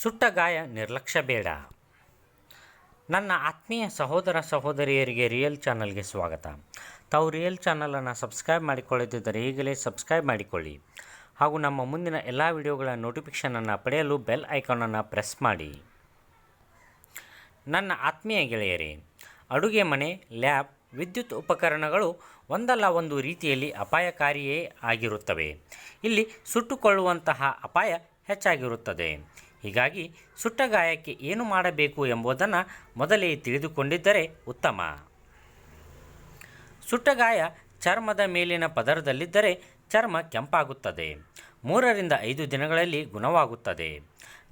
ಸುಟ್ಟ ಗಾಯ ನಿರ್ಲಕ್ಷ್ಯ ಬೇಡ. ನನ್ನ ಆತ್ಮೀಯ ಸಹೋದರ ಸಹೋದರಿಯರಿಗೆ ರಿಯಲ್ ಚಾನಲ್ಗೆ ಸ್ವಾಗತ. ತಾವು ರಿಯಲ್ ಚಾನಲನ್ನು ಸಬ್ಸ್ಕ್ರೈಬ್ ಮಾಡಿಕೊಳ್ಳದಿದ್ದರೆ ಈಗಲೇ ಸಬ್ಸ್ಕ್ರೈಬ್ ಮಾಡಿಕೊಳ್ಳಿ. ಹಾಗೂ ನಮ್ಮ ಮುಂದಿನ ಎಲ್ಲ ವಿಡಿಯೋಗಳ ನೋಟಿಫಿಕೇಷನನ್ನು ಪಡೆಯಲು ಬೆಲ್ ಐಕಾನನ್ನು ಪ್ರೆಸ್ ಮಾಡಿ. ನನ್ನ ಆತ್ಮೀಯ ಗೆಳೆಯರೇ, ಅಡುಗೆ ಮನೆ ಲ್ಯಾಬ್ ವಿದ್ಯುತ್ ಉಪಕರಣಗಳು ಒಂದಲ್ಲ ಒಂದು ರೀತಿಯಲ್ಲಿ ಅಪಾಯಕಾರಿಯೇ ಆಗಿರುತ್ತವೆ. ಇಲ್ಲಿ ಸುಟ್ಟುಕೊಳ್ಳುವಂತಹ ಅಪಾಯ ಹೆಚ್ಚಾಗಿರುತ್ತದೆ. ಹೀಗಾಗಿ ಸುಟ್ಟ ಗಾಯಕ್ಕೆ ಏನು ಮಾಡಬೇಕು ಎಂಬುದನ್ನು ಮೊದಲೇ ತಿಳಿದುಕೊಂಡಿದ್ದರೆ ಉತ್ತಮ. ಸುಟ್ಟ ಗಾಯ ಚರ್ಮದ ಮೇಲಿನ ಪದರದಲ್ಲಿದ್ದರೆ ಚರ್ಮ ಕೆಂಪಾಗುತ್ತದೆ. ಮೂರರಿಂದ ಐದು ದಿನಗಳಲ್ಲಿ ಗುಣವಾಗುತ್ತದೆ.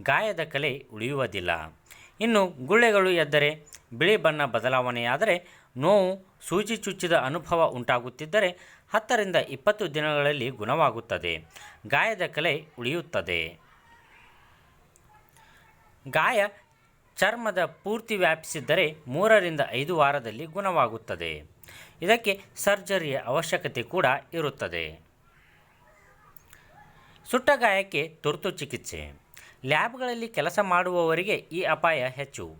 ಗಾಯದ ಕಲೆ ಉಳಿಯುವುದಿಲ್ಲ. ಇನ್ನು ಗುಳ್ಳೆಗಳು ಎದ್ದರೆ, ಬಿಳಿ ಬಣ್ಣ ಬದಲಾವಣೆಯಾದರೆ, ನೋವು, ಸೂಜಿ ಚುಚ್ಚಿದ ಅನುಭವ ಉಂಟಾಗುತ್ತಿದ್ದರೆ, ಹತ್ತರಿಂದ ಇಪ್ಪತ್ತು ದಿನಗಳಲ್ಲಿ ಗುಣವಾಗುತ್ತದೆ. ಗಾಯದ ಕಲೆ ಉಳಿಯುತ್ತದೆ. ಗಾಯ ಚರ್ಮದ ಪೂರ್ತಿ ವ್ಯಾಪಿಸಿದ್ದರೆ ಮೂರರಿಂದ ಐದು ವಾರದಲ್ಲಿ ಗುಣವಾಗುತ್ತದೆ. ಇದಕ್ಕೆ ಸರ್ಜರಿಯ ಅವಶ್ಯಕತೆ ಕೂಡ ಇರುತ್ತದೆ. ಸುಟ್ಟ ಗಾಯಕ್ಕೆ ತುರ್ತು ಚಿಕಿತ್ಸೆ. ಲ್ಯಾಬ್ಗಳಲ್ಲಿ ಕೆಲಸ ಮಾಡುವವರಿಗೆ ಈ ಅಪಾಯ ಹೆಚ್ಚು.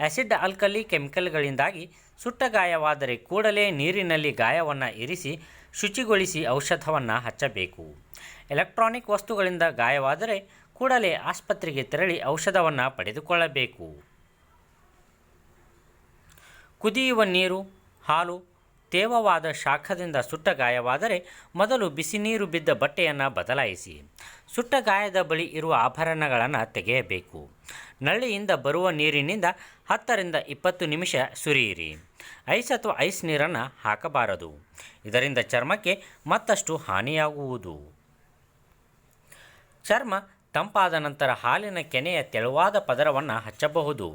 ಆ್ಯಸಿಡ್ ಆಲ್ಕಲಿ ಕೆಮಿಕಲ್ಗಳಿಂದಾಗಿ ಸುಟ್ಟ ಗಾಯವಾದರೆ ಕೂಡಲೇ ನೀರಿನಲ್ಲಿ ಗಾಯವನ್ನು ಇರಿಸಿ, ಶುಚಿಗೊಳಿಸಿ ಔಷಧವನ್ನು ಹಚ್ಚಬೇಕು. ಎಲೆಕ್ಟ್ರಾನಿಕ್ ವಸ್ತುಗಳಿಂದ ಗಾಯವಾದರೆ ಕೂಡಲೇ ಆಸ್ಪತ್ರೆಗೆ ತೆರಳಿ ಔಷಧವನ್ನು ಪಡೆದುಕೊಳ್ಳಬೇಕು. ಕುದಿಯುವ ನೀರು, ಹಾಲು, ತೇವವಾದ ಶಾಖದಿಂದ ಸುಟ್ಟ ಗಾಯವಾದರೆ ಮೊದಲು ಬಿಸಿ ನೀರು ಬಿದ್ದ ಬಟ್ಟೆಯನ್ನು ಬದಲಾಯಿಸಿ. ಸುಟ್ಟ ಗಾಯದ ಬಳಿ ಇರುವ ಆಭರಣಗಳನ್ನು ತೆಗೆಯಬೇಕು. ನಳ್ಳಿಯಿಂದ ಬರುವ ನೀರಿನಿಂದ ಹತ್ತರಿಂದ ಇಪ್ಪತ್ತು ನಿಮಿಷ ಸುರಿಯಿರಿ. ಐಸ್ ಅಥವಾ ಐಸ್ ನೀರನ್ನು ಹಾಕಬಾರದು. ಇದರಿಂದ ಚರ್ಮಕ್ಕೆ ಮತ್ತಷ್ಟು ಹಾನಿಯಾಗುವುದು. ಚರ್ಮ ತಂಪಾದ ನಂತರ ಹಾಲಿನ ಕೆನೆಯ ತೆಳುವಾದ ಪದರವನ್ನು ಹಚ್ಚಬಹುದು.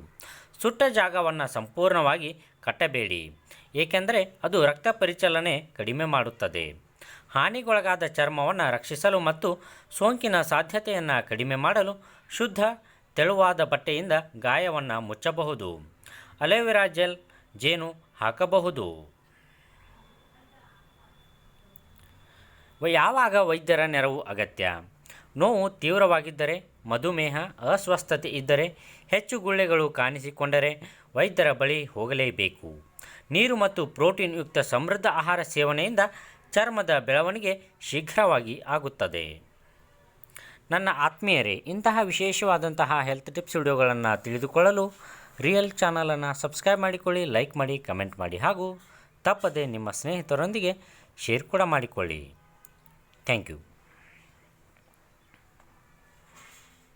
ಸುಟ್ಟ ಜಾಗವನ್ನು ಸಂಪೂರ್ಣವಾಗಿ ಕಟ್ಟಬೇಡಿ. ಏಕೆಂದರೆ ಅದು ರಕ್ತ ಪರಿಚಲನೆ ಕಡಿಮೆ ಮಾಡುತ್ತದೆ. ಹಾನಿಗೊಳಗಾದ ಚರ್ಮವನ್ನು ರಕ್ಷಿಸಲು ಮತ್ತು ಸೋಂಕಿನ ಸಾಧ್ಯತೆಯನ್ನು ಕಡಿಮೆ ಮಾಡಲು ಶುದ್ಧ, ತೆಳುವಾದ ಬಟ್ಟೆಯಿಂದ ಗಾಯವನ್ನು ಮುಚ್ಚಬಹುದು. ಅಲೋವೆರಾ ಜೆಲ್, ಜೇನು ಹಾಕಬಹುದು. ಯಾವಾಗ ವೈದ್ಯರ ನೆರವು ಅಗತ್ಯ? ನೋವು ತೀವ್ರವಾಗಿದ್ದರೆ, ಮಧುಮೇಹ, ಅಸ್ವಸ್ಥತೆ ಇದ್ದರೆ ಹೆಚ್ಚು ಗುಳ್ಳೆಗಳು ಕಾಣಿಸಿಕೊಂಡರೆ ವೈದ್ಯರ ಬಳಿ ಹೋಗಲೇಬೇಕು. ನೀರು ಮತ್ತು ಪ್ರೋಟೀನ್ ಯುಕ್ತ ಸಮೃದ್ಧ ಆಹಾರ ಸೇವನೆಯಿಂದ ಚರ್ಮದ ಬೆಳವಣಿಗೆ ಶೀಘ್ರವಾಗಿ ಆಗುತ್ತದೆ. ನನ್ನ ಆತ್ಮೀಯರೇ, ಇಂತಹ ವಿಶೇಷವಾದಂತಹ ಹೆಲ್ತ್ ಟಿಪ್ಸ್ ವಿಡಿಯೋಗಳನ್ನು ತಿಳಿದುಕೊಳ್ಳಲು ರಿಯಲ್ ಚಾನಲನ್ನು ಸಬ್ಸ್ಕ್ರೈಬ್ ಮಾಡಿಕೊಳ್ಳಿ ಲೈಕ್ ಮಾಡಿ ಕಮೆಂಟ್ ಮಾಡಿ ಹಾಗೂ ತಪ್ಪದೆ ನಿಮ್ಮ ಸ್ನೇಹಿತರೊಂದಿಗೆ ಶೇರ್ ಕೂಡ ಮಾಡಿಕೊಳ್ಳಿ. Thank you